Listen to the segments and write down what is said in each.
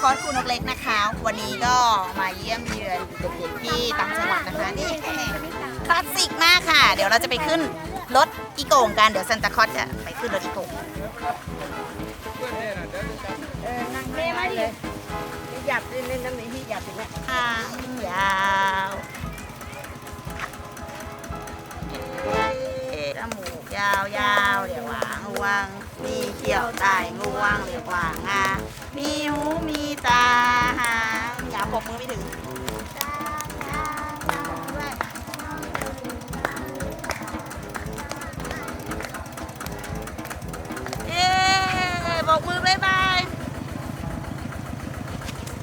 คอสครูนกเล็กนะคะ วันนี้ก็มาเยี่ยมเยือนเด็กๆที่ต่างจังหวัดนะคะนี่คลาสสิกมากค่ะ เดี๋ยวเราจะไปขึ้นรถอีโก่งกันเดี๋ยวซันตาคอสจะไปขึ้นรถอีโก่งเออนั่งเท่มาดิหยับนิดนึงน้ำนี่หยับอีกแล้วทางยาวเอ๊ะจมูกยาวยาวเรียกวางวงมีเขียวใต้งวงเรียกว่างามี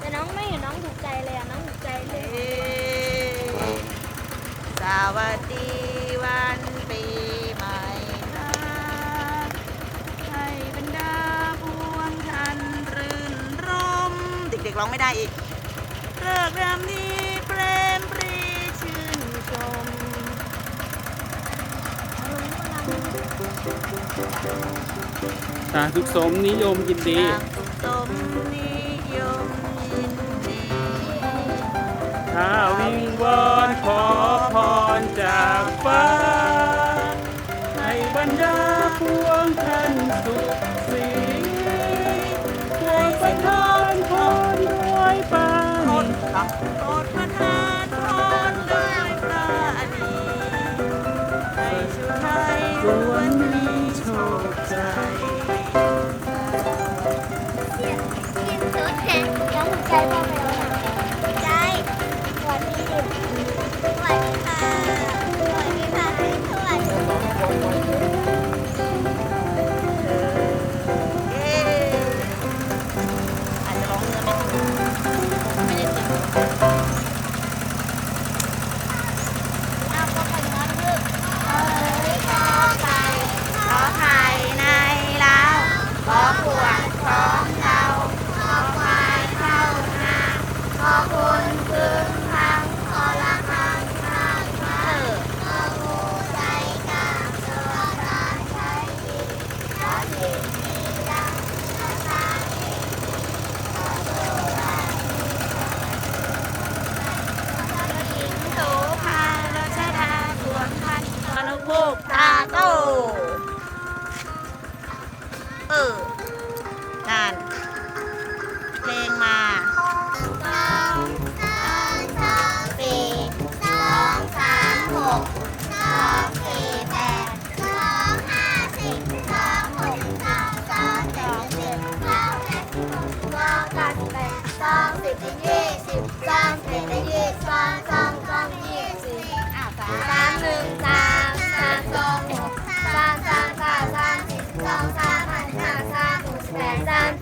แต่น้องไม่เห็นน้องถูกใจเลยอะน้องถูกใจเลย สวัสดีวันปีใหม่นะให้บรรดาพวงท่านรื่นรมเด็กๆร้องไม่ได้อีกเลิกรำนี้เปรมปรีชื่นชมสาธุสมนิยมยินดี สมนิยม งวอนขอพรจากฟ้า ให้บรรดาพวงท่านสุขสีโปรดประทานพรไว้ปาโปรนดโปรดประทานพรด้วยพระดีให้ชุไทยล้วนมีโชคใจกินสุดแข็งน้องถูกใจมากเลย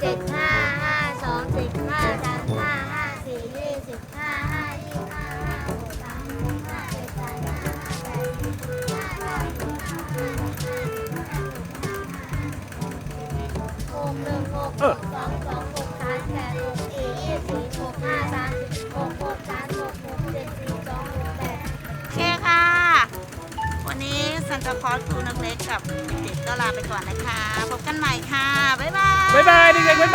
จ็ดห้าห้าสองสิบห้าสามห้าห้าสี่ยี่สิบห้าห้ายี่ห้าห้าหกสามห้าเจ็ดแปดห้าห้าแปดห้าเก้าสิบห้าห้าหกหนึ่งหกสองสองหกสามแปดหกสี่ยี่สิบหกห้าสามสิบหกหกสามหกหกเจ็ดสี่สองหกแปดโอเคค่ะ วันนี้ซันตาคลอสครูนักเล็กกับเด็กก็ลาไปก่อนนะคะ พบกันใหม่ค่ะ บ๊ายบาย บ๊ายบาย